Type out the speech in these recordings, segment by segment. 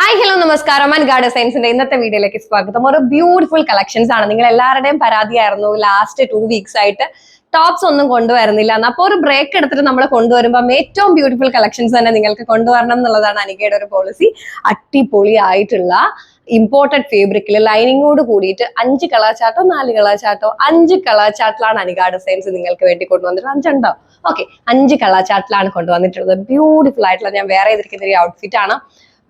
Hi hello നമസ്കാരം. And garden സയൻസിന്റെ ഇന്നത്തെ വീഡിയോയിലേക്ക് സ്വാഗതം. ഒരു ബ്യൂട്ടിഫുൾ കളക്ഷൻസ് ആണ്. നിങ്ങൾ എല്ലാവരുടെയും പരാതിയായിരുന്നു ലാസ്റ്റ് ടു വീക്സ് ആയിട്ട്. ടോപ്സ് ഒന്നും കൊണ്ടുവരുന്നില്ല. അപ്പോൾ ഒരു ബ്രേക്ക് എടുത്തിട്ട് നമ്മൾ കൊണ്ടുവരുമ്പോൾ ഏറ്റവും ബ്യൂട്ടിഫുൾ കളക്ഷൻസ് തന്നെ നിങ്ങൾക്ക് കൊണ്ടുവരണം എന്നുള്ളതാണ് അനികയുടെ ഒരു പോളിസി അടിപൊളി ആയിട്ടുള്ള ഇമ്പോർട്ടഡ് ഫേബ്രിക്കിൽ ലൈനിങ്ങോട് കൂടിയിട്ട് അഞ്ച് കളർ ചാർട്ടോ നാല് കളർ ചാർട്ടോ അഞ്ച് കളർ ചാർട്ടിലാണ് അനിക ഡിസൈൻസ് നിങ്ങൾക്ക് വേണ്ടി കൊണ്ടുവന്നിട്ടുള്ളത് അഞ്ചുണ്ടോ? ഓക്കെ അഞ്ച് കളർ ചാർട്ടിലാണ് കൊണ്ടുവന്നിട്ടുള്ളത്. ബ്യൂട്ടിഫുൾ ആയിട്ടുള്ള ഞാൻ വേറെ ചെയ്തിരിക്കുന്ന ഒരു ഔട്ട്ഫിറ്റ് ആണ്.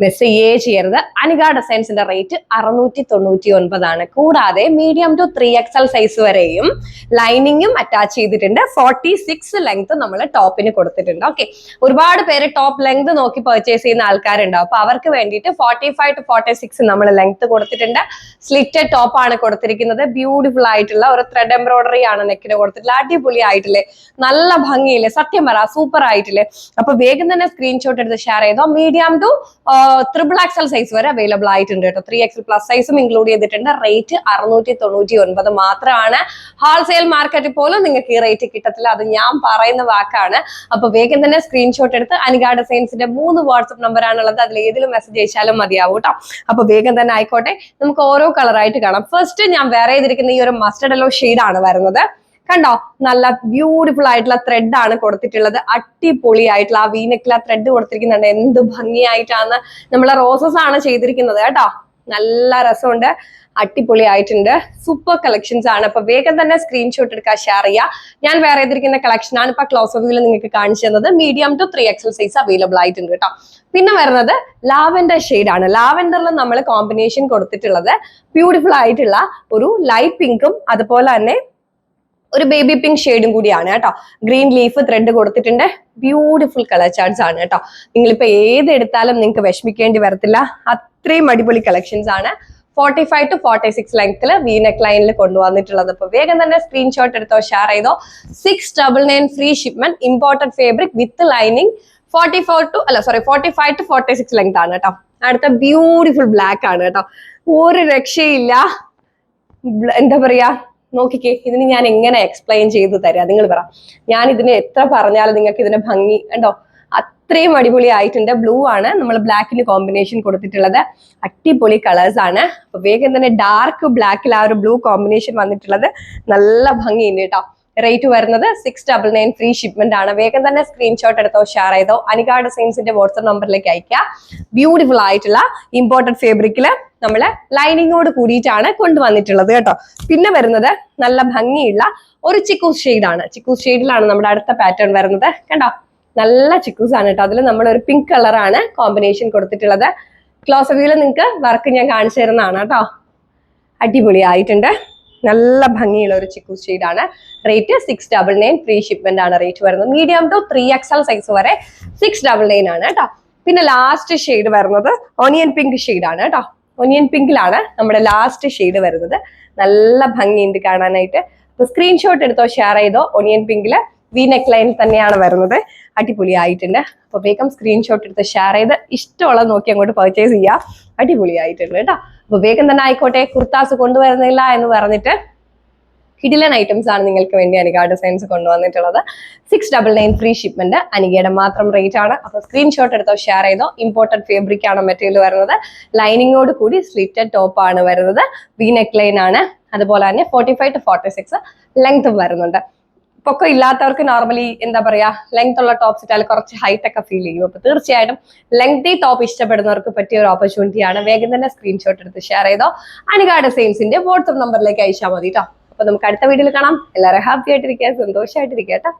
മിസ് ചെയ്യേ ചെയ്യരുത്. അനിക ഡിസൈൻസിന്റെ റേറ്റ് അറുന്നൂറ്റി തൊണ്ണൂറ്റി ഒൻപതാണ് കൂടാതെ medium to three XL size വരെയും ലൈനിങ്ങും അറ്റാച്ച് ചെയ്തിട്ടുണ്ട്. ഫോർട്ടി സിക്സ് ലെങ്ത് നമ്മൾ ടോപ്പിന് കൊടുത്തിട്ടുണ്ട്. ഓക്കെ ഒരുപാട് പേര് ടോപ്പ് ലെങ്ത് നോക്കി പർച്ചേസ് ചെയ്യുന്ന ആൾക്കാരുണ്ടാവും. അപ്പൊ അവർക്ക് വേണ്ടിയിട്ട് forty five to forty six നമ്മൾ ലെങ്ത് കൊടുത്തിട്ടുണ്ട്. സ്ലിറ്റഡ് ടോപ്പ് ആണ് കൊടുത്തിരിക്കുന്നത്. ബ്യൂട്ടിഫുൾ ആയിട്ടുള്ള ഒരു ത്രെഡ് എംബ്രോയിഡറി ആണ് നെക്കിന് കൊടുത്തിട്ടുള്ളത്. അടിപൊളി ആയിട്ടില്ലേ നല്ല ഭംഗിയില്ലേ? സത്യം പറ സൂപ്പർ ആയിട്ടില്ലേ? അപ്പൊ വേഗം തന്നെ സ്ക്രീൻഷോട്ട് എടുത്ത് ഷെയർ ചെയ്തോ. Medium to triple XL size വരെ അവൈലബിൾ ആയിട്ടുണ്ട് കേട്ടോ. ത്രീ എക്സൽ പ്ലസ് സൈസും ഇൻക്ലൂഡ് ചെയ്തിട്ടുണ്ട് റേറ്റ് അറുന്നൂറ്റി തൊണ്ണൂറ്റി ഒൻപത് മാത്രമാണ്. ഹോൾസെയിൽ മാർക്കറ്റ് പോലും നിങ്ങൾക്ക് ഈ റേറ്റ് കിട്ടത്തില്ല. അത് ഞാൻ പറയുന്ന വാക്കാണ്. അപ്പൊ വേഗം തന്നെ സ്ക്രീൻഷോട്ട് എടുത്ത് അനിക ഡിസൈൻസിന്റെ മൂന്ന് വാട്സപ്പ് നമ്പർ ആണുള്ളത്. അതിൽ ഏതിലും മെസ്സേജ് അയച്ചാലും മതിയാവും കേട്ടോ. അപ്പൊ വേഗം തന്നെ ആയിക്കോട്ടെ. നമുക്ക് ഓരോ കളറായിട്ട് കാണാം. ഫസ്റ്റ് ഞാൻ വേറെ ചെയ്തിരിക്കുന്ന ഈ ഒരു മസ്റ്റർഡ് എല്ലോ ആണ് വരുന്നത്. കണ്ടോ? നല്ല ബ്യൂട്ടിഫുൾ ആയിട്ടുള്ള ത്രെഡ് ആണ് കൊടുത്തിട്ടുള്ളത്. അടിപൊളിയായിട്ടുള്ള ആ വീനക്കിൽ ആ ത്രെഡ് കൊടുത്തിരിക്കുന്നുണ്ട്. എന്ത് ഭംഗിയായിട്ടാണ് നമ്മളെ റോസസ് ആണ് ചെയ്തിരിക്കുന്നത് കേട്ടോ. നല്ല രസമുണ്ട്. അടിപൊളി ആയിട്ടുണ്ട് സൂപ്പർ കളക്ഷൻസ് ആണ്. അപ്പൊ വേഗം തന്നെ സ്ക്രീൻഷോട്ട് എടുക്കാൻ ഷെയർ ചെയ്യുക ഞാൻ വേറെ ചെയ്തിരിക്കുന്ന കളക്ഷൻ ആണ് ഇപ്പൊ ക്ലോസ് ഓഫ് വ്യൂവിൽ നിങ്ങൾക്ക് കാണിച്ചു തന്നത്. Medium to three XL size available ആയിട്ടുണ്ട് കേട്ടോ. പിന്നെ വരുന്നത് ലാവൻഡർ ആണ്. ലാവൻഡറിൽ നമ്മൾ കോമ്പിനേഷൻ കൊടുത്തിട്ടുള്ളത്. ബ്യൂട്ടിഫുൾ ആയിട്ടുള്ള ഒരു ലൈറ്റ് പിങ്കും അതുപോലെ തന്നെ ഒരു ബേബി പിങ്ക് ഷെയ്ഡും കൂടിയാണ് കേട്ടോ. ഗ്രീൻ ലീഫ് ത്രെഡ് കൊടുത്തിട്ടുണ്ട്. ബ്യൂട്ടിഫുൾ കളർ ചാർട്ട്സ് ആണ് കേട്ടോ. നിങ്ങളിപ്പോ ഏത് എടുത്താലും നിങ്ങൾക്ക് വിഷമിക്കേണ്ടി വരത്തില്ല. അത്രയും അടിപൊളി കളക്ഷൻസ് ആണ്. Forty five to forty six ലെങ്ത്തിൽ വി നെക്ക് ലൈനിൽ കൊണ്ടുവന്നിട്ടുള്ളത്. അപ്പൊ വേഗം തന്നെ സ്ക്രീൻഷോട്ട് എടുത്തോ ഷെയർ ചെയ്തോ. Six double nine free shipment imported fabric with lining forty four to അല്ല sorry forty five to forty six length ആണ് കേട്ടോ. അടുത്ത ബ്യൂട്ടിഫുൾ ബ്ലാക്ക് ആണ് കേട്ടോ. ഒരു രക്ഷയില്ല. എന്താ പറയാ? നോക്കിക്കേ ഇതിന് ഞാൻ എങ്ങനെ എക്സ്പ്ലെയിൻ ചെയ്ത് തരാം? നിങ്ങൾ പറ. ഞാൻ ഇതിന് എത്ര പറഞ്ഞാലും നിങ്ങൾക്ക് ഇതിന്റെ ഭംഗി കണ്ടോ? അത്രയും അടിപൊളി ആയിട്ടുണ്ട്. ബ്ലൂ ആണ്. നമ്മൾ ബ്ലാക്കിന് കോമ്പിനേഷൻ കൊടുത്തിട്ടുള്ളത്. അടിപൊളി കളേഴ്സ് ആണ്. അപ്പൊ വേഗം തന്നെ ഡാർക്ക് ബ്ലാക്കിൽ ആ ഒരു ബ്ലൂ കോമ്പിനേഷൻ വന്നിട്ടുള്ളത്. നല്ല ഭംഗിയുണ്ട് കേട്ടോ. റേറ്റ് വരുന്നത് six double nine free shipment ആണ്. വേഗം തന്നെ സ്ക്രീൻഷോട്ട് എടുത്തോ ഷെയർ ചെയ്തോ. അനികാ ഡിസൈൻസിന്റെ വാട്സ്ആപ്പ് നമ്പറിലേക്ക് അയക്കുക ബ്യൂട്ടിഫുൾ ആയിട്ടുള്ള ഇമ്പോർട്ടഡ് ഫേബ്രിക്കിൽ നമ്മൾ ലൈനിങ്ങോട് കൂടിയിട്ടാണ് കൊണ്ടുവന്നിട്ടുള്ളത് കേട്ടോ. പിന്നെ വരുന്നത് നല്ല ഭംഗിയുള്ള ഒരു ചിക്കൂസ് ഷെയ്ഡാണ് ചിക്കൂസ് ഷെയ്ഡിലാണ് നമ്മുടെ അടുത്ത പാറ്റേൺ വരുന്നത്. കണ്ടോ? നല്ല ചിക്കൂസ് ആണ് കേട്ടോ. അതിൽ നമ്മൾ ഒരു പിങ്ക് കളറാണ് കോമ്പിനേഷൻ കൊടുത്തിട്ടുള്ളത്. ക്ലോസ് വ്യൂവിൽ നിങ്ങൾക്ക് വർക്ക് ഞാൻ കാണിച്ചു തരുന്നതാണ് കേട്ടോ. അടിപൊളി ആയിട്ടുണ്ട് നല്ല ഭംഗിയുള്ള ഒരു ചിക്കൂസ് ഷെയ്ഡാണ് rate six double nine free shipment ആണ് റേറ്റ് വരുന്നത്. Medium to three XL size വരെ സിക്സ് ഡബിൾ നയൻ ആണ് കേട്ടോ. പിന്നെ ലാസ്റ്റ് ഷെയ്ഡ് വരുന്നത് ഓണിയൻ പിങ്ക് ആണ് കേട്ടോ. ഒനിയൻ പിങ്കിലാണ് നമ്മുടെ ലാസ്റ്റ് ഷെയ്ഡ് വരുന്നത്. നല്ല ഭംഗിയുണ്ട് കാണാനായിട്ട്. അപ്പൊ സ്ക്രീൻഷോട്ട് എടുത്തോ ഷെയർ ചെയ്തോ ഒനിയൻ പിങ്കിൽ വി നെക്ക് ലൈൻ തന്നെയാണ് വരുന്നത്. അടിപൊളി ആയിട്ടുണ്ട് അപ്പൊ വേഗം സ്ക്രീൻഷോട്ട് എടുത്ത് ഷെയർ ചെയ്ത് ഇഷ്ടമുള്ളത് നോക്കി അങ്ങോട്ട് പർച്ചേസ് ചെയ്യുക അടിപൊളി ആയിട്ടുണ്ട് കേട്ടോ. അപ്പൊ വേഗം തന്നെ ആയിക്കോട്ടെ കുർത്താസ് കൊണ്ടുവരുന്നില്ല എന്ന് പറഞ്ഞിട്ട് കിടിലൻ ഐറ്റംസ് ആണ് നിങ്ങൾക്ക് വേണ്ടി അനിക ഡിസൈൻസ് കൊണ്ടുവന്നിട്ടുള്ളത്. Six double nine free shipment അനികയുടെ മാത്രം റേറ്റ് ആണ്. അപ്പൊ സ്ക്രീൻഷോട്ട് എടുത്തോ ഷെയർ ചെയ്തോ. ഇമ്പോർട്ടഡ് ഫേബ്രിക് ആണ് മെറ്റീരിയൽ വരുന്നത്. ലൈനിങ്ങോട് കൂടി സ്ലിറ്റഡ് ടോപ്പ് ആണ് വരുന്നത്. വി നെക്ക് ലൈൻ ആണ്. അതുപോലെ തന്നെ forty five to forty six length വരുന്നുണ്ട്. പൊക്കം ഇല്ലാത്തവർക്ക് നോർമലി എന്താ പറയാ ലെങ്ത് ഉള്ള ടോപ്സ് ഇട്ടാൽ കുറച്ച് ഹൈറ്റ് ഒക്കെ ഫീൽ ചെയ്യും. അപ്പൊ തീർച്ചയായിട്ടും ലെങ്തി ടോപ്പ് ഇഷ്ടപ്പെടുന്നവർക്ക് പറ്റിയ ഒരു ഓപ്പർച്യൂണിറ്റി ആണ്. വേഗം തന്നെ സ്ക്രീൻഷോട്ട് എടുത്ത് ഷെയർ ചെയ്തോ. അനിക സെയിംസിന്റെ വാട്സപ്പ് നമ്പറിലേക്ക് അയച്ചാൽ മതി കേട്ടോ അപ്പൊ നമുക്ക് അടുത്ത വീഡിയോയിൽ കാണാം. എല്ലാവരും ഹാപ്പി ആയിട്ടിരിക്കുക സന്തോഷമായിട്ടിരിക്കുക കേട്ടോ.